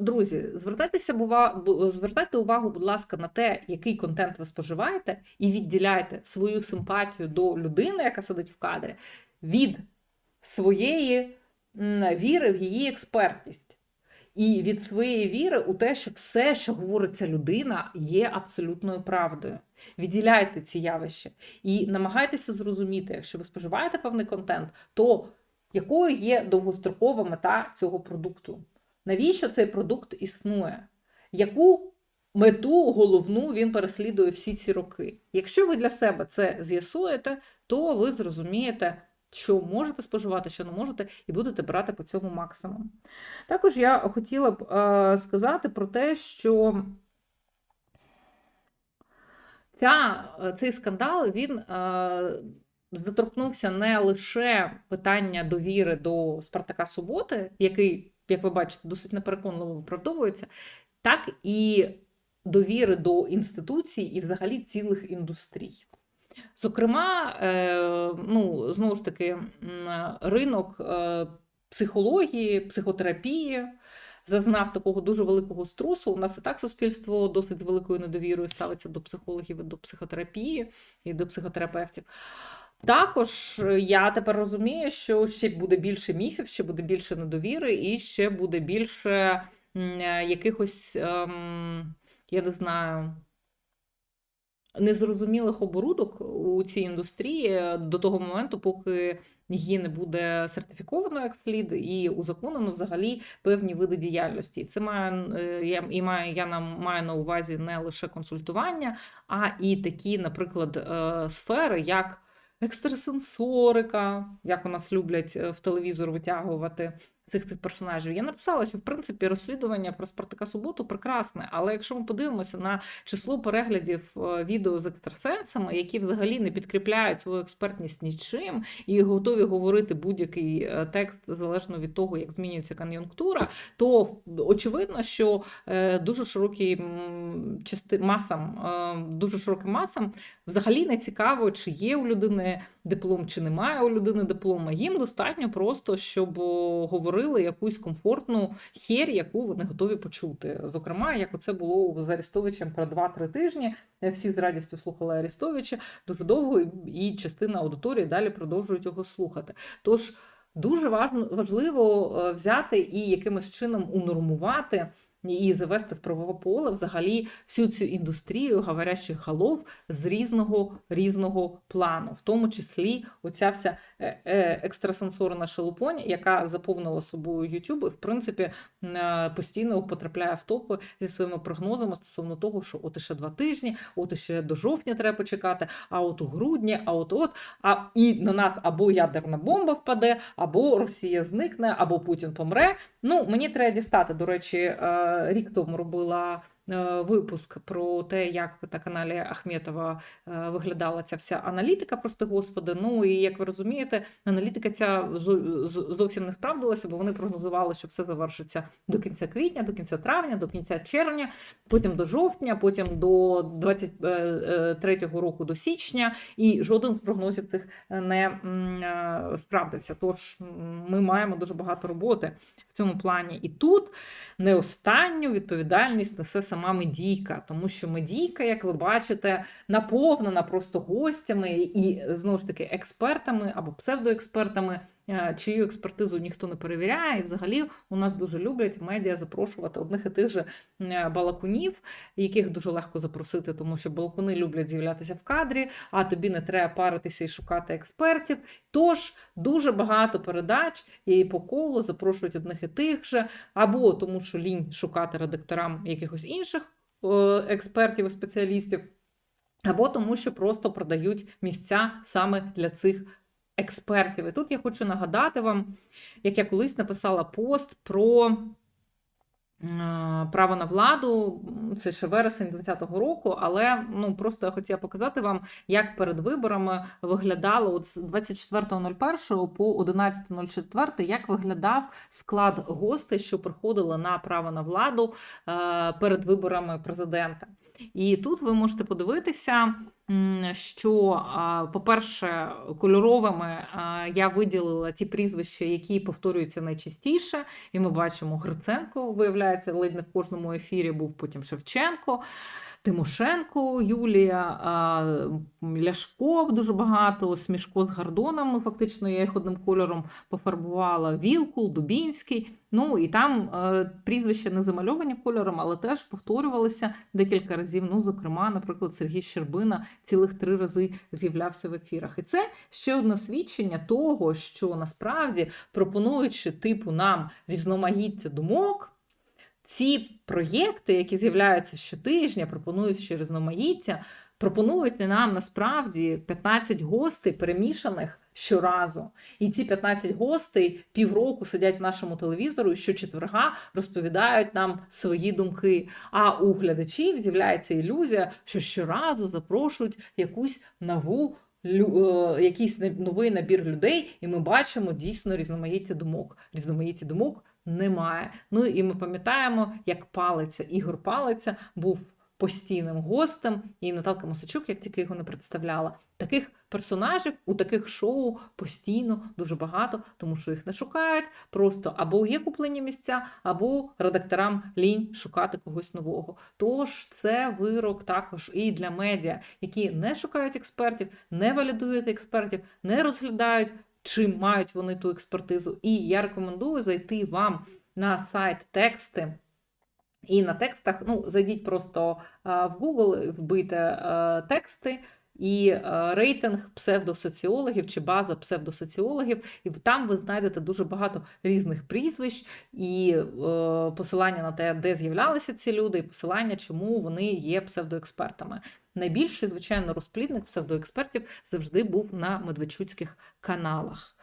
Друзі, звертайтеся, звертайте увагу, будь ласка, на те, який контент ви споживаєте, і відділяйте свою симпатію до людини, яка сидить в кадрі, від своєї віри в її експертність. І від своєї віри у те, що все, що говорить ця людина, є абсолютною правдою. Відділяйте ці явища і намагайтеся зрозуміти, якщо ви споживаєте певний контент, то якою є довгострокова мета цього продукту? Навіщо цей продукт існує? Яку мету головну він переслідує всі ці роки? Якщо ви для себе це з'ясуєте, то ви зрозумієте, що можете споживати, що не можете, і будете брати по цьому максимум. Також я хотіла б е, сказати про те, що ця, цей скандал він е, доторкнувся не лише питання довіри до Спартака Суботи, який, як ви бачите, досить непереконливо виправдовується, так і довіри до інституцій і взагалі цілих індустрій. Зокрема, е, ну, знову ж таки, ринок е, психології, психотерапії зазнав такого дуже великого струсу. У нас і так суспільство досить великою недовірою ставиться до психологів і до психотерапії і до психотерапевтів. Також е, я тепер розумію, що ще буде більше міфів, ще буде більше недовіри, і ще буде більше е, якихось, ем, я не знаю, незрозумілих оборудок у цій індустрії до того моменту, поки її не буде сертифіковано як слід і узаконено взагалі певні види діяльності. Це має е, я і маю я нам маю на увазі не лише консультування, а і такі, наприклад, е, сфери, як екстрасенсорика, як у нас люблять е, в телевізор витягувати цих цих персонажів. Я написала, що в принципі розслідування про Спартака Суботу прекрасне, але якщо ми подивимося на число переглядів е, відео з екстрасенсами, які взагалі не підкріпляють свою експертність нічим і готові говорити будь-який е, текст залежно від того, як змінюється кон'юнктура, то очевидно, що е, дуже широкій м, части масам, дуже широким масам взагалі не цікаво, чи є у людини диплом, чи немає у людини диплома. Їм достатньо просто, щоб говорили якусь комфортну хер, яку вони готові почути. Зокрема, як оце було з Арістовичем про 2-3 тижні. Всі з радістю слухали Арістовича дуже довго, і частина аудиторії далі продовжують його слухати. Тож дуже важливо взяти і якимось чином унормувати. І завести в правове поле взагалі всю цю індустрію говорящих голов з різного різного плану, в тому числі оця вся е, е, екстрасенсорна шелупонь, яка заповнила собою YouTube, і в принципі е, постійно потрапляє в топи зі своїми прогнозами стосовно того, що от іще два тижні, от іще до жовтня треба почекати, а от у грудні, а от от, а і на нас або ядерна бомба впаде, або Росія зникне, або Путін помре. Ну мені треба дістати. До речі, рік тому робила. Е, Випуск про те, як на каналі Ахметова е, виглядала ця вся аналітика, прости господи. Ну і як ви розумієте, аналітика ця зовсім не справдилася, бо вони прогнозували, що все завершиться до кінця квітня, до кінця травня, до кінця червня, потім до жовтня, потім до 23-го року до січня. І жоден з прогнозів цих не е, справдився. Тож ми маємо дуже багато роботи в цьому плані. І тут не останню відповідальність несе сама медійка, тому що медійка, як ви бачите, наповнена просто гостями і знову ж таки експертами або псевдоекспертами, чию експертизу ніхто не перевіряє. І взагалі у нас дуже люблять медіа запрошувати одних і тих же е, балакунів, яких дуже легко запросити, тому що балакуни люблять з'являтися в кадрі, а тобі не треба паритися і шукати експертів. Тож дуже багато передач і по колу запрошують одних і тих же, або тому, що лінь шукати редакторам якихось інших е, експертів і спеціалістів, або тому, що просто продають місця саме для цих експертів. І тут я хочу нагадати вам, як я колись написала пост про. е, Право на владу, це ще вересень 2020 року, але ну просто я хотіла показати вам, як перед виборами виглядало от з 24.01 по 11.04, як виглядав склад гостей, що приходили на право на владу е, перед виборами президента. І тут ви можете подивитися, що, по-перше, кольоровими я виділила ті прізвища, які повторюються найчастіше. І ми бачимо Гриценко, виявляється, ледь не в кожному ефірі був потім Шевченко. Тимошенко, Юлія, Ляшко дуже багато, Смішко з Гордоном. Ну, фактично, я їх одним кольором пофарбувала. Вілкул, Дубінський. Ну і там е, прізвища не замальовані кольором, але теж повторювалися декілька разів. Ну, зокрема, наприклад, Сергій Щербина цілих три рази з'являвся в ефірах. І це ще одне свідчення того, що насправді пропонуючи типу нам різноманіття думок. Ці проєкти, які з'являються щотижня, пропонують ще різноманіття, пропонують нам насправді 15 гостей перемішаних щоразу. І ці 15 гостей півроку сидять в нашому телевізору і щочетверга розповідають нам свої думки. А у глядачів з'являється ілюзія, що щоразу запрошують якусь нову. е, Якийсь новий набір людей, і ми бачимо дійсно різноманіття думок. Різноманіття думок немає. Ну і ми пам'ятаємо, як Палиця, Ігор Палиця був постійним гостем, і Наталка Мосичук, як тільки його не представляла. Таких персонажів у таких шоу постійно дуже багато, тому що їх не шукають. Просто або є куплені місця, або редакторам лінь шукати когось нового. Тож це вирок також і для медіа, які не шукають експертів, не валідують експертів, не розглядають чи мають вони ту експертизу. І я рекомендую зайти вам на сайт тексти. І на текстах, ну, зайдіть просто в Google, вбийте тексти і рейтинг псевдосоціологів чи база псевдосоціологів, і там ви знайдете дуже багато різних прізвищ і е, посилання на те, де з'являлися ці люди, і посилання, чому вони є псевдоекспертами. Найбільший, звичайно, розплідник псевдоекспертів завжди був на медведчуцьких каналах.